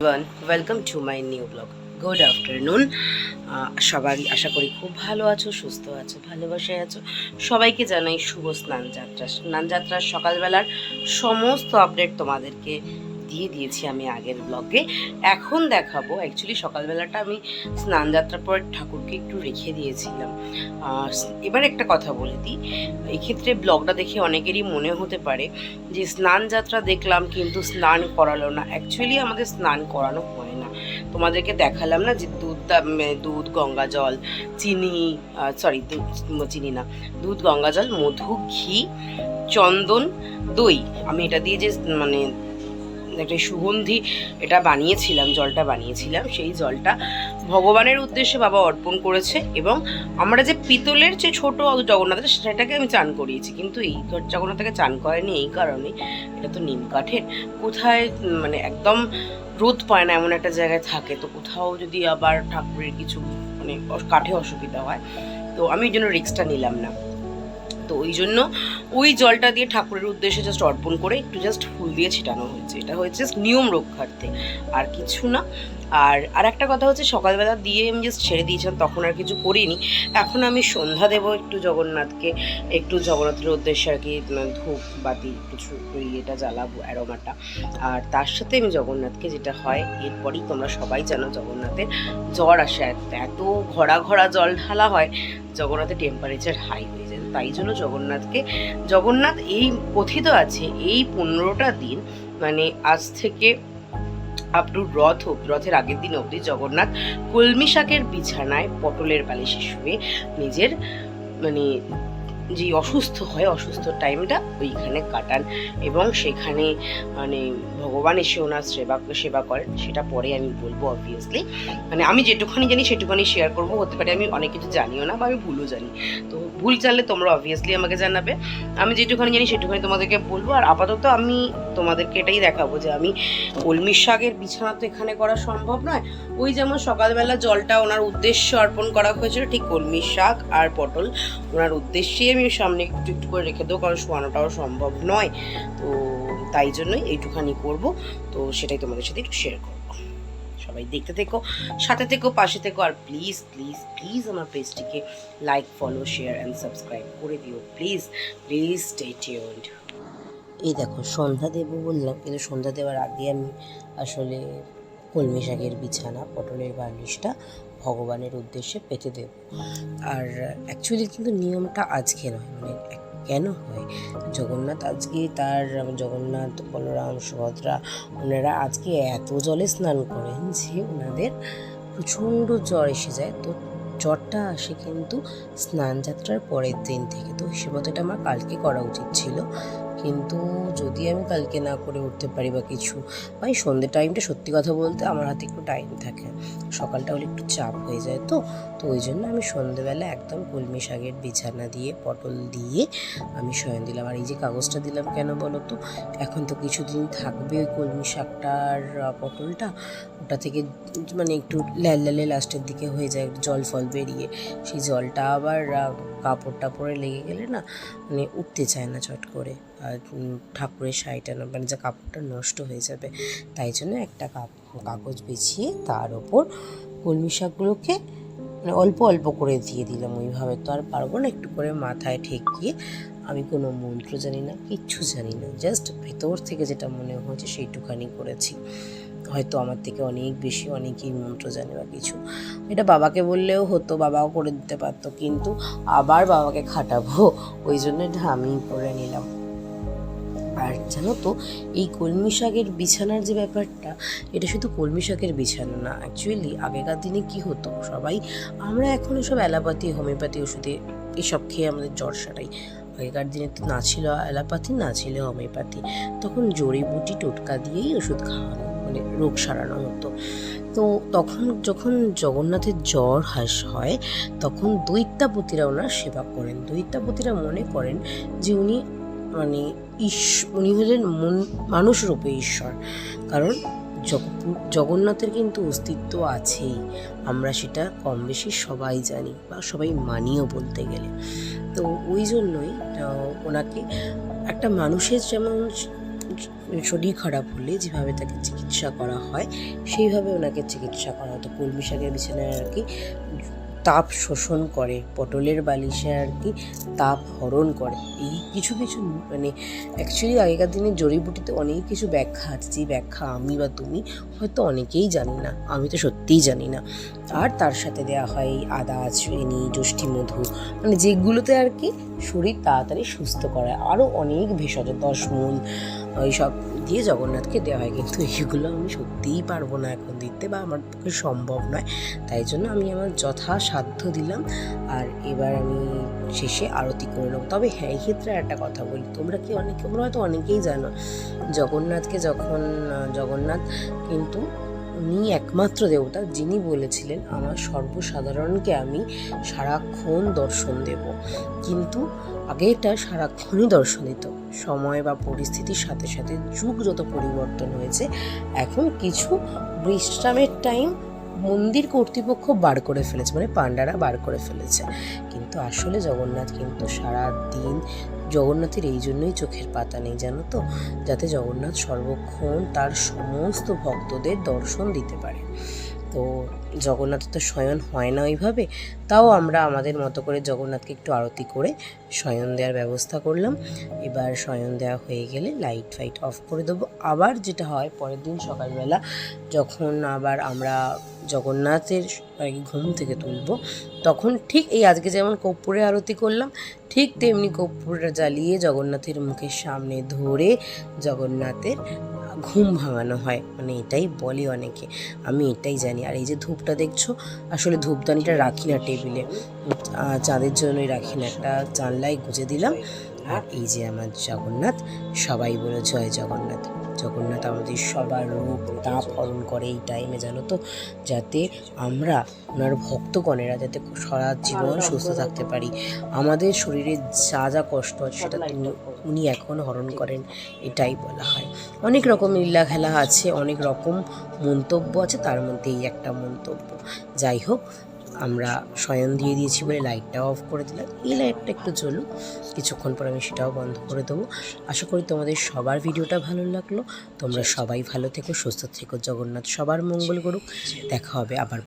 One welcome to my new blog good afternoon সবাই আশা করি খুব ভালো আছো, সুস্থ আছো, ভালোবাসায় আছো। সবাইকে জানাই শুভ স্নান যাত্রা। স্নান যাত্রার সকালবেলার সমস্ত আপডেট তোমাদেরকে দিয়ে দিয়েছি আমি আগের ব্লগে এখন দেখাবো অ্যাকচুয়ালি সকালবেলাটা আমি স্নান যাত্রার পর ঠাকুরকে একটু রেখে দিয়েছিলাম। এবার একটা কথা বলে দিই, এক্ষেত্রে ব্লগটা দেখে অনেকেরই মনে হতে পারে যে স্নান যাত্রা দেখলাম কিন্তু স্নান করালো না। অ্যাকচুয়ালি আমাদের স্নান করানো হয় না। তোমাদেরকে দেখালাম না যে দুধ দুধ, গঙ্গা জল, চিনি সরি চিনি না, দুধ, গঙ্গা জল, মধু, ঘি, চন্দন, দই। আমি এটা দিয়ে যে মানে একটা সুগন্ধি এটা বানিয়েছিলাম, জলটা বানিয়েছিলাম। সেই জলটা ভগবানের উদ্দেশ্যে বাবা অর্পণ করেছে এবং আমরা যে পিতলের যে ছোট জগন্নাথের সেটাকে আমি চান করিয়েছি। কিন্তু এই জগন্নাথকে চান করেনি এই কারণে এটা তো নিম কাঠের। কোথায় মানে একদম রোদ পায় না এমন একটা জায়গায় থাকে। তো কোথাও যদি আবার ঠাকুরের কিছু মানে কাঠে অসুবিধা হয়, তো আমি ওই জন্য রিক্সটা নিলাম না। তো ওই জন্য ওই জলটা দিয়ে ঠাকুরের উদ্দেশ্যে জাস্ট অর্পণ করে একটু জাস্ট ফুল দিয়ে ছিটানো হয়েছে। এটা হয়েছে নিয়ম রক্ষার্থে। আর কিছু না আর আর একটা কথা হচ্ছে সকালবেলা দিয়ে আমি জাস্ট ছেড়ে দিয়েছিলাম, তখন আর কিছু করিনি। এখন আমি সন্ধ্যা দেবো একটু জগন্নাথকে, একটু জগন্নাথের উদ্দেশ্যে আর কি ধূপ, বাতি, কিছু ইয়েটা জ্বালাবো, অ্যারোমাটা। আর তার সাথে আমি জগন্নাথকে যেটা হয়, এরপরই তোমরা সবাই জানো জগন্নাথের জ্বর আসে, এত- ঘরা ঘরা জল ঢালা হয়, জগন্নাথের টেম্পারেচার হাই হয়ে যায়। তাই জন্য জগন্নাথকে, জগন্নাথ এই কথিত আছে, এই পনেরোটা দিন মানে আজ থেকে টু রথ অব- রথের আগের দিন অবধি জগন্নাথ কলমি শাকের বিছানায় পটলের বালিশে শুয়ে নিজের মানে যে অসুস্থ হয়, অসুস্থ টাইমটা ওইখানে কাটান এবং সেখানে মানে ভগবান এসে ওনার সেবা সেবা করেন। সেটা পরে আমি বলব অবভিয়াসলি মানে আমি যেটুখানি জানি, সেটুখানি শেয়ার করব। হতে পারে আমি অনেক কিছু জানিও না বা আমি ভুলও জানি। তো ভুল জানলে তোমরা অবভিয়াসলি আমাকে জানাবে। আমি যেটুখানি জানি, সেটুখানি তোমাদেরকে বলব। আর আপাতত আমি তোমাদেরকে এটাই দেখাবো যে আমি কলমির শাকের বিছানা তো এখানে করা সম্ভব নয়। ওই যেমন সকালবেলা জলটা ওনার উদ্দেশ্যে অর্পণ করা হয়েছিল, ঠিক কলমির শাক আর পটল ওনার উদ্দেশ্যেই আমি সামনে একটু একটু করে রেখে দেবো, কারণ শোয়ানোটাও সম্ভব নয়। তো তাই জন্যই এইটুখানি করব। তো সেটাই তোমাদের সাথে একটু শেয়ার করব। সবাই দেখতে থেকো, সাথে থেকো, পাশে থেকো, আর প্লিজ প্লিজ প্লিজ আমার পেজটিকে like follow share and subscribe করে দিও। প্লিজ প্লিজ স্টে টিউনড এই দেখো, সন্ধ্যা দেবো বললাম, কিন্তু সন্ধ্যা দেওয়ার আগে আমি আসলে কলমি শাকের বিছানা, পটলের বার্নিশটা ভগবানের উদ্দেশ্যে পেতে দেব। আর অ্যাকচুয়ালি কিন্তু নিয়মটা আজকে নয় মানে কেন হয়? জগন্নাথ আজকে তার জগন্নাথ, বলরাম, সুভদ্রা, ওনারা আজকে এত জলে স্নান করেন যে ওনাদের প্রচণ্ড জ্বর এসে যায়। তো জ্বরটা আসে কিন্তু স্নান যাত্রার পরের দিন থেকে। তো সে এটা আমার কালকে করা উচিত ছিল। কিন্তু যদি আমি কালকে না করে উঠতে পারি বা কিছু এই সন্ধ্যে টাইমটা সত্যি কথা বলতে আমার হাতে একটু টাইম থাকে। সকালটা হলে একটু চাপ হয়ে যায় তো তো ওই জন্য আমি সন্ধ্যেবেলা একদম কলমি শাকের বিছানা দিয়ে, পটল দিয়ে আমি শয়ন দিলাম। আর এই যে কাগজটা দিলাম কেন বলো তো এখন তো কিছুদিন থাকবে ওই কলমি শাকটার পটলটা। ওটা থেকে মানে একটু লাল লালে লাস্টের দিকে হয়ে যায় একটু জল ফল বেরিয়ে। সেই জলটা আবার কাপড় টাপড়ে লেগে গেলে না মানে উঠতে চায় না চট করে। ঠাকুরের শাড়িটা মানে যে কাপড়টা নষ্ট হয়ে যাবে, তাই জন্য একটা কাপ- কাগজ বিছিয়ে তার ওপর কলমি শাকগুলোকে মানে অল্প অল্প করে দিয়ে দিলাম। ওইভাবে তো আর পারব না, একটু করে মাথায় ঠেকিয়ে। আমি কোনো মন্ত্র জানি না, কিচ্ছু জানি না। জাস্ট ভেতর থেকে যেটা মনে হয়েছে সেইটুখানি করেছি। হয়তো আমার থেকে অনেক বেশি অনেকেই মন্ত্র জানে বা কিছু। এটা বাবাকে বললেও হতো, বাবাও করে দিতে পারতো, কিন্তু আবার বাবাকে খাটাবো। ওই জন্য এটা আমিই করে নিলাম। আর জানো তো? এই কলমি শাকের বিছানার যে ব্যাপারটা, এটা শুধু কলমি শাকের বিছানা না অ্যাকচুয়ালি আগেকার দিনে কি হতো? সবাই, আমরা এখন সব অ্যালোপ্যাথি হোমিওপ্যাথি ওষুধে এসব খেয়ে আমাদের জ্বর সারাই আগেকার দিনে তো না ছিল অ্যালোপ্যাথি না ছিল হোমিওপ্যাথি। তখন জড়িবুটি টোটকা দিয়েই ওষুধ খাওয়ানো মানে রোগ সারানো হতো। তো তখন যখন জগন্নাথের জ্বর হাস হয়, তখন দৈত্যাপতিরা ওনার সেবা করেন। দৈত্যাপতিরা মনে করেন যে উনি মানে ঈশ উনি হলেন মন, মানুষ রূপে ঈশ্বর। কারণ জগ- জগন্নাথের কিন্তু অস্তিত্ব আছেই। আমরা সেটা কম বেশি সবাই জানি বা সবাই মানিও বলতে গেলে। তো ওই জন্যই ওনাকে একটা মানুষের যেমন শরীর খারাপ হলে যেভাবে তাকে চিকিৎসা করা হয়, সেইভাবে ওনাকে চিকিৎসা করা হতো। কলমি শাকের বিছানায় আর কি তাপ শোষণ করে, পটলের বালিশে আর কি তাপ হরণ করে। এই কিছু কিছু মানে অ্যাকচুয়ালি আগেকার দিনে জড়িবুটিতে অনেক কিছু ব্যাখ্যা আছে, যে ব্যাখ্যা আমি বা তুমি হয়তো অনেকেই জানি না, আমি তো সত্যিই জানি না। আর তার সাথে দেওয়া হয় আদা চিনি যষ্টি মধু মানে যেগুলোতে আর কি শরীর তাড়াতাড়ি সুস্থ করায়। আরও অনেক ভেষজ দশমূল এইসব দিয়ে জগন্নাথকে দেওয়া হয়। কিন্তু এইগুলো আমি সত্যিই পারব না এখন দিতে বা আমার পক্ষে সম্ভব নয়। তাই জন্য আমি আমার যথাসাধ্য দিলাম আর এবার আমি শেষে আরতি করে নেব। তবে হ্যাঁ এই ক্ষেত্রে একটা কথা বলি। তোমরা কি অনেক, তোমরা হয়তো অনেকেই জানো, জগন্নাথকে যখন, জগন্নাথ কিন্তু উনি একমাত্র দেবতা যিনি বলেছিলেন, আমার সর্বসাধারণকে আমি সারাক্ষণ দর্শন দেব। কিন্তু আগে এটা সারাক্ষণই দর্শন দিত সময় বা পরিস্থিতির সাথে সাথে যুগ যত পরিবর্তন হয়েছে। এখন কিছু বিশ্রামের টাইম মন্দির কর্তৃপক্ষ বার করে ফেলেছে মানে পাণ্ডারা বার করে ফেলেছে। কিন্তু আসলে জগন্নাথ কিন্তু সারা দিন জগন্নাথের এই জন্যই চোখের পাতা নেই, জানো তো? যাতে জগন্নাথ সর্বক্ষণ তার সমস্ত ভক্তদের দর্শন দিতে পারে। তো জগন্নাথের তো শয়ন হয় না ওইভাবে। তাও আমরা আমাদের মতো করে জগন্নাথকে একটু আরতি করে শয়ন দেওয়ার ব্যবস্থা করলাম। এবার শয়ন দেওয়া হয়ে গেলে লাইট ফাইট অফ করে দেবো। আবার যেটা হয়, পরের দিন সকালবেলা যখন আবার আমরা জগন্নাথের ঘুম থেকে তুলবো, তখন ঠিক এই আজকে যেমন কর্পূরে আরতি করলাম ঠিক তেমনি কর্পূরটা জ্বালিয়ে জগন্নাথের মুখের সামনে ধরে জগন্নাথের ঘুম ভাঙানো হয়। মানে এটাই বলে অনেকে। আমি এটাই জানি। আর এই যে ধূপটা দেখছ? আসলে ধূপদানিটা রাখি না টেবিলে। চাঁদের জন্যই রাখি না। একটা জানলায় গুঁজে দিলাম। আর এই যে আমার জগন্নাথ, সবাই বলে জয় জগন্নাথ। জগন্নাথ আমাদের সবার রূপ, তাপ হরণ করে এই টাইমে জানো তো? যাতে আমরা ওনার ভক্তগণেরা যাতে সারা জীবন সুস্থ থাকতে পারি। আমাদের শরীরে যা যা কষ্ট আছে সেটা উনি এখন হরণ করেন, এটাই বলা হয়। অনেক রকম লীলা খেলা আছে, অনেক রকম মন্তব্য আছে, তার মধ্যে এই একটা মন্তব্য। যাই হোক আমরা শয়ন দিয়ে দিয়েছি বলে লাইটটাও অফ করে দিলাম। এই লাইটটা একটু জ্বলুক। কিছুক্ষণ পর আমি সেটাও বন্ধ করে দেবো। আশা করি তোমাদের সবার ভিডিওটা ভালো লাগল। তোমরা সবাই ভালো থেকো, সুস্থ থেকো, জগন্নাথ সবার মঙ্গল করুক। দেখা হবে আবার